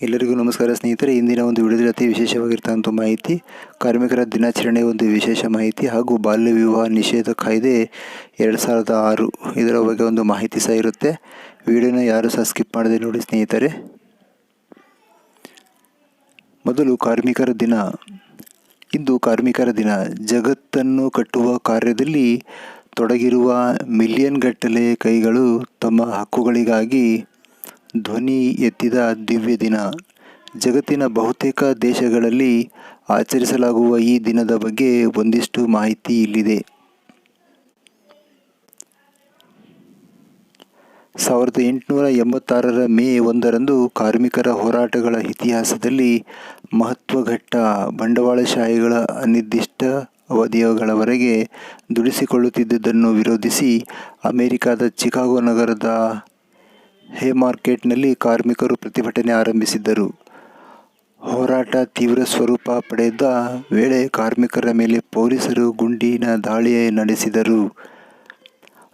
ಎಲ್ಲರಿಗೂ ನಮಸ್ಕಾರ ಸ್ನೇಹಿತರೆ, ಇಂದಿನ ಒಂದು ವಿಡಿಯೋದಲ್ಲಿ ಅತಿ ವಿಶೇಷವಾಗಿರ್ತಕ್ಕಂಥ ಮಾಹಿತಿ, ಕಾರ್ಮಿಕರ ದಿನಾಚರಣೆ ಒಂದು ವಿಶೇಷ ಮಾಹಿತಿ ಹಾಗೂ ಬಾಲ್ಯ ವಿವಾಹ ನಿಷೇಧ ಕಾಯ್ದೆ ಎರಡು ಸಾವಿರದ ಆರು ಇದರ ಬಗ್ಗೆ ಒಂದು ಮಾಹಿತಿ ಸಹ ಇರುತ್ತೆ. ವಿಡಿಯೋನ ಯಾರು ಸಹ ಸ್ಕಿಪ್ ಮಾಡದೆ ನೋಡಿ ಸ್ನೇಹಿತರೆ. ಮೊದಲು ಕಾರ್ಮಿಕರ ದಿನ. ಇಂದು ಕಾರ್ಮಿಕರ ದಿನ. ಜಗತ್ತನ್ನು ಕಟ್ಟುವ ಕಾರ್ಯದಲ್ಲಿ ತೊಡಗಿರುವ ಮಿಲಿಯನ್ ಗಟ್ಟಲೆ ಕೈಗಳು ತಮ್ಮ ಹಕ್ಕುಗಳಿಗಾಗಿ ಧ್ವನಿ ಎತ್ತಿದ ದಿವ್ಯ ದಿನ. ಜಗತ್ತಿನ ಬಹುತೇಕ ದೇಶಗಳಲ್ಲಿ ಆಚರಿಸಲಾಗುವ ಈ ದಿನದ ಬಗ್ಗೆ ಒಂದಿಷ್ಟು ಮಾಹಿತಿ ಇಲ್ಲಿದೆ. ಸಾವಿರದ ಎಂಟುನೂರ ಎಂಬತ್ತಾರರ ಮೇ ಒಂದರಂದು ಕಾರ್ಮಿಕರ ಹೋರಾಟಗಳ ಇತಿಹಾಸದಲ್ಲಿ ಮಹತ್ವಘಟ್ಟ ಬಂಡವಾಳಶಾಹಿಗಳ ಅನಿರ್ದಿಷ್ಟ ಅವಧಿಗಳವರೆಗೆ ದುಡಿಸಿಕೊಳ್ಳುತ್ತಿದ್ದುದನ್ನು ವಿರೋಧಿಸಿ ಅಮೆರಿಕಾದ ಚಿಕಾಗೋ ನಗರದ ಹೇ ಮಾರ್ಕೆಟ್ನಲ್ಲಿ ಕಾರ್ಮಿಕರು ಪ್ರತಿಭಟನೆ ಆರಂಭಿಸಿದ್ದರು. ಹೋರಾಟ ತೀವ್ರ ಸ್ವರೂಪ ಪಡೆದ ವೇಳೆ ಕಾರ್ಮಿಕರ ಮೇಲೆ ಪೊಲೀಸರು ಗುಂಡಿನ ದಾಳಿ ನಡೆಸಿದರು.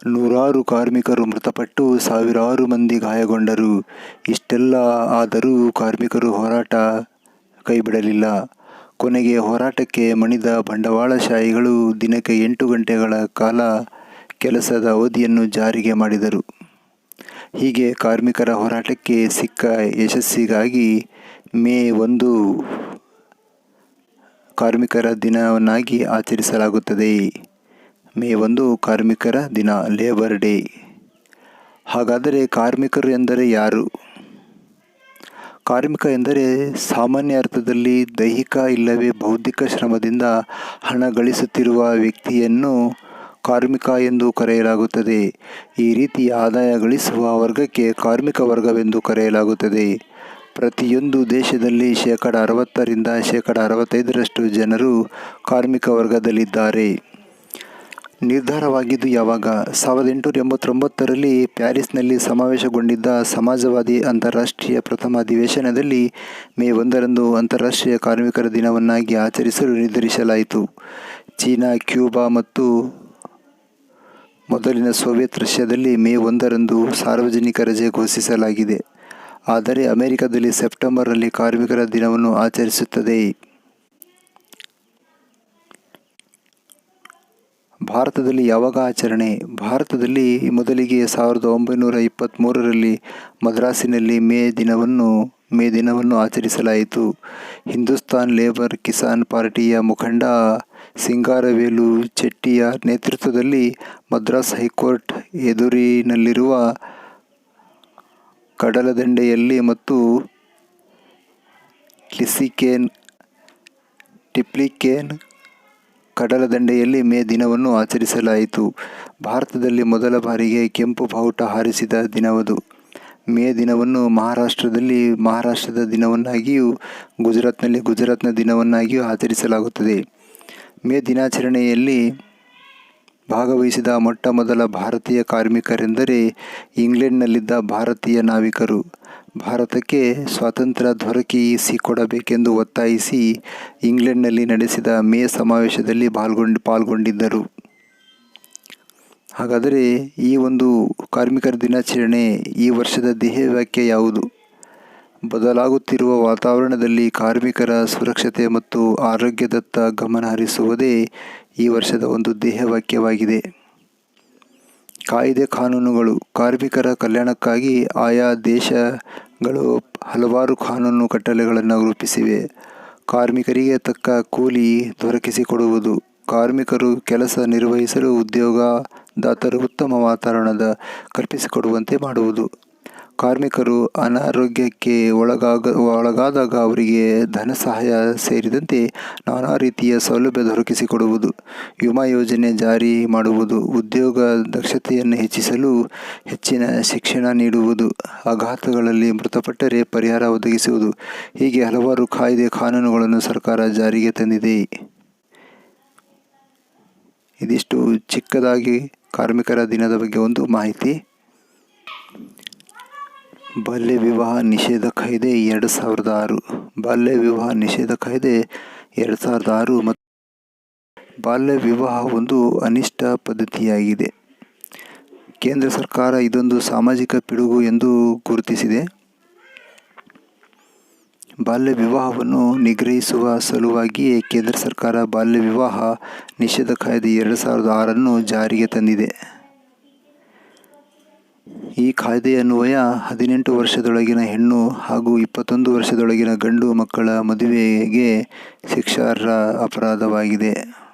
ನೂರಾರು ಕಾರ್ಮಿಕರು ಮೃತಪಟ್ಟು ಸಾವಿರಾರು ಮಂದಿ ಗಾಯಗೊಂಡರು. ಇಷ್ಟೆಲ್ಲ ಆದರೂ ಕಾರ್ಮಿಕರು ಹೋರಾಟ ಕೈಬಿಡಲಿಲ್ಲ. ಕೊನೆಗೆ ಹೋರಾಟಕ್ಕೆ ಮಣಿದ ಬಂಡವಾಳಶಾಹಿಗಳು ದಿನಕ್ಕೆ ಎಂಟು ಗಂಟೆಗಳ ಕಾಲ ಕೆಲಸದ ಅವಧಿಯನ್ನು ಜಾರಿಗೆ ಮಾಡಿದರು. ಹೀಗೆ ಕಾರ್ಮಿಕರ ಹೋರಾಟಕ್ಕೆ ಸಿಕ್ಕ ಯಶಸ್ಸಿಗಾಗಿ ಮೇ ಒಂದು ಕಾರ್ಮಿಕರ ದಿನವನ್ನಾಗಿ ಆಚರಿಸಲಾಗುತ್ತದೆ. ಮೇ ಒಂದು ಕಾರ್ಮಿಕರ ದಿನ ಲೇಬರ್ ಡೇ ಹಾಗಾದರೆ ಕಾರ್ಮಿಕರು ಎಂದರೆ ಯಾರು? ಕಾರ್ಮಿಕ ಎಂದರೆ ಸಾಮಾನ್ಯ ಅರ್ಥದಲ್ಲಿ ದೈಹಿಕ ಇಲ್ಲವೇ ಬೌದ್ಧಿಕ ಶ್ರಮದಿಂದ ಹಣ ಗಳಿಸುತ್ತಿರುವ ವ್ಯಕ್ತಿಯನ್ನು ಕಾರ್ಮಿಕ ಎಂದು ಕರೆಯಲಾಗುತ್ತದೆ. ಈ ರೀತಿ ಆದಾಯ ಗಳಿಸುವ ವರ್ಗಕ್ಕೆ ಕಾರ್ಮಿಕ ವರ್ಗವೆಂದು ಕರೆಯಲಾಗುತ್ತದೆ. ಪ್ರತಿಯೊಂದು ದೇಶದಲ್ಲಿ ಶೇಕಡ ಅರವತ್ತರಿಂದ ಶೇಕಡ ಅರವತ್ತೈದರಷ್ಟು ಜನರು ಕಾರ್ಮಿಕ ವರ್ಗದಲ್ಲಿದ್ದಾರೆ. ನಿರ್ಧಾರವಾಗಿದ್ದು ಯಾವಾಗ? ಸಾವಿರದ ಎಂಟುನೂರ ಎಂಬತ್ತೊಂಬತ್ತರಲ್ಲಿ ಪ್ಯಾರಿಸ್ನಲ್ಲಿ ಸಮಾವೇಶಗೊಂಡಿದ್ದ ಸಮಾಜವಾದಿ ಅಂತಾರಾಷ್ಟ್ರೀಯ ಪ್ರಥಮ ಅಧಿವೇಶನದಲ್ಲಿ ಮೇ ಒಂದರಂದು ಅಂತಾರಾಷ್ಟ್ರೀಯ ಕಾರ್ಮಿಕರ ದಿನವನ್ನಾಗಿ ಆಚರಿಸಲು ನಿರ್ಧರಿಸಲಾಯಿತು. ಚೀನಾ, ಕ್ಯೂಬಾ ಮತ್ತು ಮೊದಲಿನ ಸೋವಿಯತ್ ರಷ್ಯಾದಲ್ಲಿ ಮೇ ಒಂದರಂದು ಸಾರ್ವಜನಿಕ ರಜೆ ಘೋಷಿಸಲಾಗಿದೆ. ಆದರೆ ಅಮೆರಿಕದಲ್ಲಿ ಸೆಪ್ಟೆಂಬರ್ನಲ್ಲಿ ಕಾರ್ಮಿಕರ ದಿನವನ್ನು ಆಚರಿಸುತ್ತದೆ. ಭಾರತದಲ್ಲಿ ಯಾವಾಗ ಆಚರಣೆ? ಭಾರತದಲ್ಲಿ ಮೊದಲಿಗೆ ಸಾವಿರದ ಒಂಬೈನೂರ ಇಪ್ಪತ್ತ್ಮೂರರಲ್ಲಿ ಮದ್ರಾಸಿನಲ್ಲಿ ಮೇ ದಿನವನ್ನು ಮೇ ದಿನವನ್ನು ಆಚರಿಸಲಾಯಿತು. ಹಿಂದೂಸ್ತಾನ್ ಲೇಬರ್ ಕಿಸಾನ್ ಪಾರ್ಟಿಯ ಮುಖಂಡ ಸಿಂಗಾರವೇಲು ಚೆಟ್ಟಿಯ ನೇತೃತ್ವದಲ್ಲಿ ಮದ್ರಾಸ್ ಹೈಕೋರ್ಟ್ ಎದುರಿನಲ್ಲಿರುವ ಕಡಲದಂಡೆಯಲ್ಲಿ ಮತ್ತು ಲಿಸಿಕೇನ್ ಟಿಪ್ಲಿಕೇನ್ ಕಡಲದಂಡೆಯಲ್ಲಿ ಮೇ ದಿನವನ್ನು ಆಚರಿಸಲಾಯಿತು. ಭಾರತದಲ್ಲಿ ಮೊದಲ ಬಾರಿಗೆ ಕೆಂಪು ಬಾವುಟ ಹಾರಿಸಿದ ದಿನವದು. ಮೇ ದಿನವನ್ನು ಮಹಾರಾಷ್ಟ್ರದಲ್ಲಿ ಮಹಾರಾಷ್ಟ್ರದ ದಿನವನ್ನಾಗಿಯೂ ಗುಜರಾತ್ನಲ್ಲಿ ಗುಜರಾತ್ನ ದಿನವನ್ನಾಗಿಯೂ ಆಚರಿಸಲಾಗುತ್ತದೆ. ಮೇ ದಿನಾಚರಣೆಯಲ್ಲಿ ಭಾಗವಹಿಸಿದ ಮೊಟ್ಟ ಮೊದಲ ಭಾರತೀಯ ಕಾರ್ಮಿಕರೆಂದರೆ ಇಂಗ್ಲೆಂಡ್ನಲ್ಲಿದ್ದ ಭಾರತೀಯ ನಾವಿಕರು. ಭಾರತಕ್ಕೆ ಸ್ವಾತಂತ್ರ್ಯ ದೊರಕಿಸಿಕೊಡಬೇಕೆಂದು ಒತ್ತಾಯಿಸಿ ಇಂಗ್ಲೆಂಡ್ನಲ್ಲಿ ನಡೆಸಿದ ಮೇ ಸಮಾವೇಶದಲ್ಲಿ ಪಾಲ್ಗೊಂಡು, ಪಾಲ್ಗೊಂಡಿದ್ದರು. ಹಾಗಾದರೆ ಈ ಒಂದು ಕಾರ್ಮಿಕರ ದಿನಾಚರಣೆ ಈ ವರ್ಷದ ಧ್ಯೇಯವಾಕ್ಯ ಯಾವುದು? ಬದಲಾಗುತ್ತಿರುವ ವಾತಾವರಣದಲ್ಲಿ ಕಾರ್ಮಿಕರ ಸುರಕ್ಷತೆ ಮತ್ತು ಆರೋಗ್ಯದತ್ತ ಗಮನ ಹರಿಸುವುದೇ ಈ ವರ್ಷದ ಒಂದು ಧ್ಯೇಯವಾಕ್ಯವಾಗಿದೆ ಕಾಯ್ದೆ ಕಾನೂನುಗಳು ಕಾರ್ಮಿಕರ ಕಲ್ಯಾಣಕ್ಕಾಗಿ ಆಯಾ ದೇಶಗಳು ಹಲವಾರು ಕಾನೂನು ಕಟ್ಟಳೆಗಳನ್ನು ರೂಪಿಸಿವೆ. ಕಾರ್ಮಿಕರಿಗೆ ತಕ್ಕ ಕೂಲಿ ದೊರಕಿಸಿಕೊಡುವುದು, ಕಾರ್ಮಿಕರು ಕೆಲಸ ನಿರ್ವಹಿಸಲು ಉದ್ಯೋಗದಾತರು ಉತ್ತಮ ವಾತಾವರಣದ ಕಲ್ಪಿಸಿಕೊಡುವಂತೆ ಮಾಡುವುದು. ಕಾರ್ಮಿಕರು ಅನಾರೋಗ್ಯಕ್ಕೆ ಒಳಗಾಗ, ಒಳಗಾದಾಗ ಅವರಿಗೆ ಧನ ಸಹಾಯ ಸೇರಿದಂತೆ ನಾನಾ ರೀತಿಯ ಸೌಲಭ್ಯ ದೊರಕಿಸಿಕೊಡುವುದು. ವಿಮಾ ಯೋಜನೆ ಜಾರಿ ಮಾಡುವುದು, ಉದ್ಯೋಗ ದಕ್ಷತೆಯನ್ನು ಹೆಚ್ಚಿಸಲು ಹೆಚ್ಚಿನ ಶಿಕ್ಷಣ ನೀಡುವುದು ಆಘಾತಗಳಲ್ಲಿ ಮೃತಪಟ್ಟರೆ ಪರಿಹಾರ ಒದಗಿಸುವುದು. ಹೀಗೆ ಹಲವಾರು ಕಾಯ್ದೆ ಕಾನೂನುಗಳನ್ನು ಸರ್ಕಾರ ಜಾರಿಗೆ ತಂದಿದೆ. ಇದಿಷ್ಟು ಚಿಕ್ಕದಾಗಿ ಕಾರ್ಮಿಕರ ದಿನದ ಬಗ್ಗೆ ಒಂದು ಮಾಹಿತಿ. ಬಾಲ್ಯ ವಿವಾಹ ನಿಷೇಧ ಕಾಯ್ದೆ ಎರಡು ಸಾವಿರದ ಆರು. ಬಾಲ್ಯ ವಿವಾಹ ನಿಷೇಧ ಕಾಯ್ದೆ ಎರಡು ಸಾವಿರದ ಆರು ಮತ್ತು ಬಾಲ್ಯ ವಿವಾಹ ಒಂದು ಅನಿಷ್ಟ ಪದ್ಧತಿಯಾಗಿದೆ. ಕೇಂದ್ರ ಸರ್ಕಾರ ಇದೊಂದು ಸಾಮಾಜಿಕ ಪಿಡುಗು ಎಂದು ಗುರುತಿಸಿದೆ. ಬಾಲ್ಯ ವಿವಾಹವನ್ನು ನಿಗ್ರಹಿಸುವ ಸಲುವಾಗಿಯೇ ಕೇಂದ್ರ ಸರ್ಕಾರ ಬಾಲ್ಯ ವಿವಾಹ ನಿಷೇಧ ಕಾಯ್ದೆ ಎರಡು ಸಾವಿರದ ಆರನ್ನು ಜಾರಿಗೆ ತಂದಿದೆ. ಈ ಕಾಯ್ದೆಯನ್ವಯ ಹದಿನೆಂಟು ವರ್ಷದೊಳಗಿನ ಹೆಣ್ಣು ಹಾಗೂ ಇಪ್ಪತ್ತೊಂದು ವರ್ಷದೊಳಗಿನ ಗಂಡು ಮಕ್ಕಳ ಮದುವೆಗೆ ಶಿಕ್ಷಾರ್ಹ ಅಪರಾಧವಾಗಿದೆ.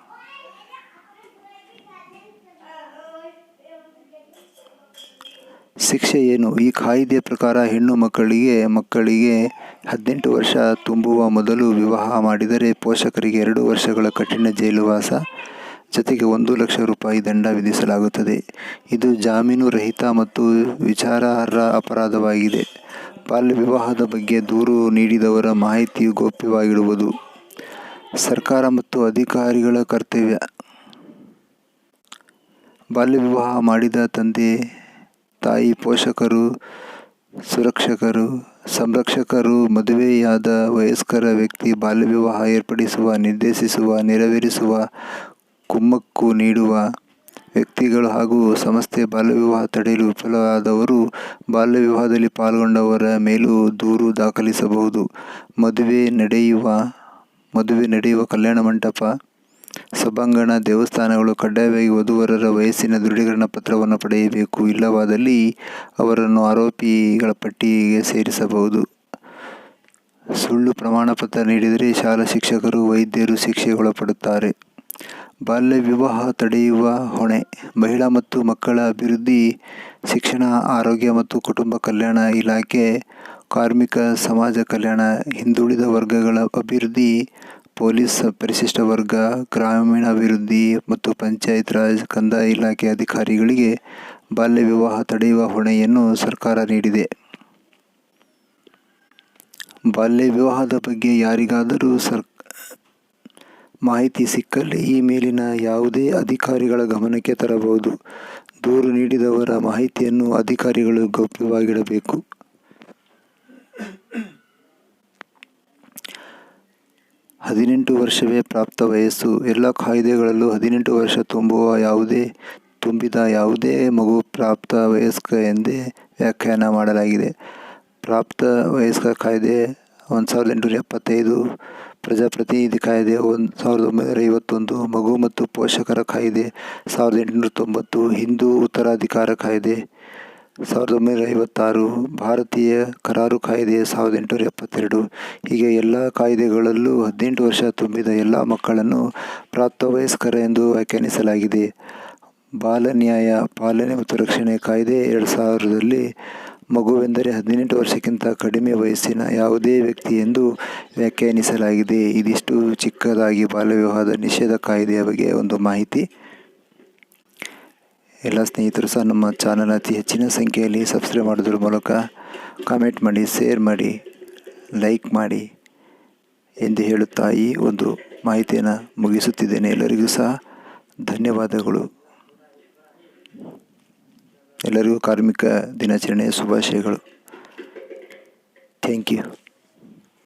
ಶಿಕ್ಷೆ ಏನು? ಈ ಕಾಯ್ದೆಯ ಪ್ರಕಾರ ಹೆಣ್ಣು ಮಕ್ಕಳಿಗೆ ಮಕ್ಕಳಿಗೆ ಹದಿನೆಂಟು ವರ್ಷ ತುಂಬುವ ಮೊದಲು ವಿವಾಹ ಮಾಡಿದರೆ ಪೋಷಕರಿಗೆ ಎರಡು ವರ್ಷಗಳ ಕಠಿಣ ಜೈಲುವಾಸ ಜೊತೆಗೆ ಒಂದು ಲಕ್ಷ ರೂಪಾಯಿ ದಂಡ ವಿಧಿಸಲಾಗುತ್ತದೆ. ಇದು ಜಾಮೀನು ರಹಿತ ಮತ್ತು ವಿಚಾರಾರ್ಹ ಅಪರಾಧವಾಗಿದೆ. ಬಾಲ್ಯ ವಿವಾಹದ ಬಗ್ಗೆ ದೂರು ನೀಡಿದವರ ಮಾಹಿತಿಯು ಗೌಪ್ಯವಾಗಿಡುವುದು ಸರ್ಕಾರ ಮತ್ತು ಅಧಿಕಾರಿಗಳ ಕರ್ತವ್ಯ. ಬಾಲ್ಯ ವಿವಾಹ ಮಾಡಿದ ತಂದೆ, ತಾಯಿ, ಪೋಷಕರು, ಸುರಕ್ಷಕರು, ಸಂರಕ್ಷಕರು, ಮದುವೆಯಾದ ವಯಸ್ಕರ ವ್ಯಕ್ತಿ ಬಾಲ್ಯ ವಿವಾಹ ಏರ್ಪಡಿಸುವ, ನಿರ್ದೇಶಿಸುವ, ನೆರವೇರಿಸುವ ಕುಮ್ಮಕ್ಕು ನೀಡುವ ವ್ಯಕ್ತಿಗಳು ಹಾಗೂ ಸಂಸ್ಥೆ ಬಾಲ್ಯ ವಿವಾಹ ತಡೆಯಲು ವಿಫಲವಾದವರು ಬಾಲ್ಯ ವಿವಾಹದಲ್ಲಿ ಪಾಲ್ಗೊಂಡವರ ಮೇಲೂ ದೂರು ದಾಖಲಿಸಬಹುದು. ಮದುವೆ ನಡೆಯುವ ಮದುವೆ ನಡೆಯುವ ಕಲ್ಯಾಣ ಮಂಟಪ, ಸಭಾಂಗಣ, ದೇವಸ್ಥಾನಗಳು ಕಡ್ಡಾಯವಾಗಿ ವಧುವರರ ವಯಸ್ಸಿನ ದೃಢೀಕರಣ ಪತ್ರವನ್ನು ಪಡೆಯಬೇಕು. ಇಲ್ಲವಾದಲ್ಲಿ ಅವರನ್ನು ಆರೋಪಿಗಳ ಪಟ್ಟಿಗೆ ಸೇರಿಸಬಹುದು. ಸುಳ್ಳು ಪ್ರಮಾಣ ಪತ್ರ ನೀಡಿದರೆ ಶಾಲಾ ಶಿಕ್ಷಕರು, ವೈದ್ಯರು ಶಿಕ್ಷೆಗೆ ಒಳಪಡುತ್ತಾರೆ ಬಾಲ್ಯ ವಿವಾಹ ತಡೆಯುವ ಹೊಣೆ. ಮಹಿಳಾ ಮತ್ತು ಮಕ್ಕಳ ಅಭಿವೃದ್ಧಿ, ಶಿಕ್ಷಣ, ಆರೋಗ್ಯ ಮತ್ತು ಕುಟುಂಬ ಕಲ್ಯಾಣ ಇಲಾಖೆ, ಕಾರ್ಮಿಕ ಸಮಾಜ ಕಲ್ಯಾಣ, ಹಿಂದುಳಿದ ವರ್ಗಗಳ ಅಭಿವೃದ್ಧಿ, ಪೊಲೀಸ್ ಪರಿಶಿಷ್ಟ ವರ್ಗ, ಗ್ರಾಮೀಣಾಭಿವೃದ್ಧಿ ಮತ್ತು ಪಂಚಾಯತ್ ರಾಜ್ ಕಂದಾಯ ಇಲಾಖೆ ಅಧಿಕಾರಿಗಳಿಗೆ ಬಾಲ್ಯ ವಿವಾಹ ತಡೆಯುವ ಹೊಣೆಯನ್ನು ಸರ್ಕಾರ ನೀಡಿದೆ. ಬಾಲ್ಯ ವಿವಾಹದ ಬಗ್ಗೆ ಯಾರಿಗಾದರೂ ಸರ್ ಮಾಹಿತಿ ಸಿಕ್ಕಲ್ಲಿ ಈ ಮೇಲಿನ ಯಾವುದೇ ಅಧಿಕಾರಿಗಳ ಗಮನಕ್ಕೆ ತರಬಹುದು. ದೂರು ನೀಡಿದವರ ಮಾಹಿತಿಯನ್ನು ಅಧಿಕಾರಿಗಳು ಗೌಪ್ಯವಾಗಿಡಬೇಕು. ಹದಿನೆಂಟು ವರ್ಷವೇ ಪ್ರಾಪ್ತ ವಯಸ್ಸು. ಎಲ್ಲ ಕಾಯ್ದೆಗಳಲ್ಲೂ ಹದಿನೆಂಟು ವರ್ಷ ತುಂಬುವ ಯಾವುದೇ, ತುಂಬಿದ ಯಾವುದೇ ಮಗು ಪ್ರಾಪ್ತ ವಯಸ್ಕ ಎಂದೇ ವ್ಯಾಖ್ಯಾನ ಮಾಡಲಾಗಿದೆ. ಪ್ರಾಪ್ತ ವಯಸ್ಕ ಕಾಯ್ದೆ ಒಂದು ಸಾವಿರದ ಎಂಟುನೂರ ಎಪ್ಪತ್ತೈದು ಪ್ರಜಾಪ್ರತಿನಿಧಿ ಕಾಯ್ದೆ ಒಂದು ಸಾವಿರದ ಒಂಬೈನೂರ ಐವತ್ತೊಂದು ಮಗು ಮತ್ತು ಪೋಷಕರ ಕಾಯ್ದೆ ಸಾವಿರದ ಎಂಟುನೂರ ತೊಂಬತ್ತು ಹಿಂದೂ ಉತ್ತರಾಧಿಕಾರ ಕಾಯ್ದೆ ಸಾವಿರದ ಒಂಬೈನೂರ ಐವತ್ತಾರು ಭಾರತೀಯ ಕರಾರು ಕಾಯ್ದೆ ಸಾವಿರದ ಎಂಟುನೂರ ಎಪ್ಪತ್ತೆರಡು. ಹೀಗೆ ಎಲ್ಲ ಕಾಯ್ದೆಗಳಲ್ಲೂ ಹದಿನೆಂಟು ವರ್ಷ ತುಂಬಿದ ಎಲ್ಲ ಮಕ್ಕಳನ್ನು ಪ್ರಾಪ್ತವಯಸ್ಕರ ಎಂದು ವ್ಯಾಖ್ಯಾನಿಸಲಾಗಿದೆ. ಬಾಲ ನ್ಯಾಯ ಪಾಲನೆ ಮತ್ತು ರಕ್ಷಣೆ ಕಾಯ್ದೆ ಎರಡು ಸಾವಿರದಲ್ಲಿ ಮಗುವೆಂದರೆ ಹದಿನೆಂಟು ವರ್ಷಕ್ಕಿಂತ ಕಡಿಮೆ ವಯಸ್ಸಿನ ಯಾವುದೇ ವ್ಯಕ್ತಿ ಎಂದು ವ್ಯಾಖ್ಯಾನಿಸಲಾಗಿದೆ. ಇದಿಷ್ಟು ಚಿಕ್ಕದಾಗಿ ಬಾಲ್ಯ ವಿವಾಹದ ನಿಷೇಧ ಕಾಯ್ದೆಯ ಬಗ್ಗೆ ಒಂದು ಮಾಹಿತಿ. ಎಲ್ಲ ಸ್ನೇಹಿತರು ಸಹ ನಮ್ಮ ಚಾನಲ್ ಅತಿ ಹೆಚ್ಚಿನ ಸಂಖ್ಯೆಯಲ್ಲಿ ಸಬ್ಸ್ಕ್ರೈಬ್ ಮಾಡೋದ್ರ ಮೂಲಕ ಕಾಮೆಂಟ್ ಮಾಡಿ, ಶೇರ್ ಮಾಡಿ, ಲೈಕ್ ಮಾಡಿ ಎಂದು ಹೇಳುತ್ತಾ ಈ ಒಂದು ಮಾಹಿತಿಯನ್ನು ಮುಗಿಸುತ್ತಿದ್ದೇನೆ. ಎಲ್ಲರಿಗೂ ಸಹ ಧನ್ಯವಾದಗಳು. ಎಲ್ಲರಿಗೂ ಕಾರ್ಮಿಕ ದಿನಾಚರಣೆಯ ಶುಭಾಶಯಗಳು. Thank you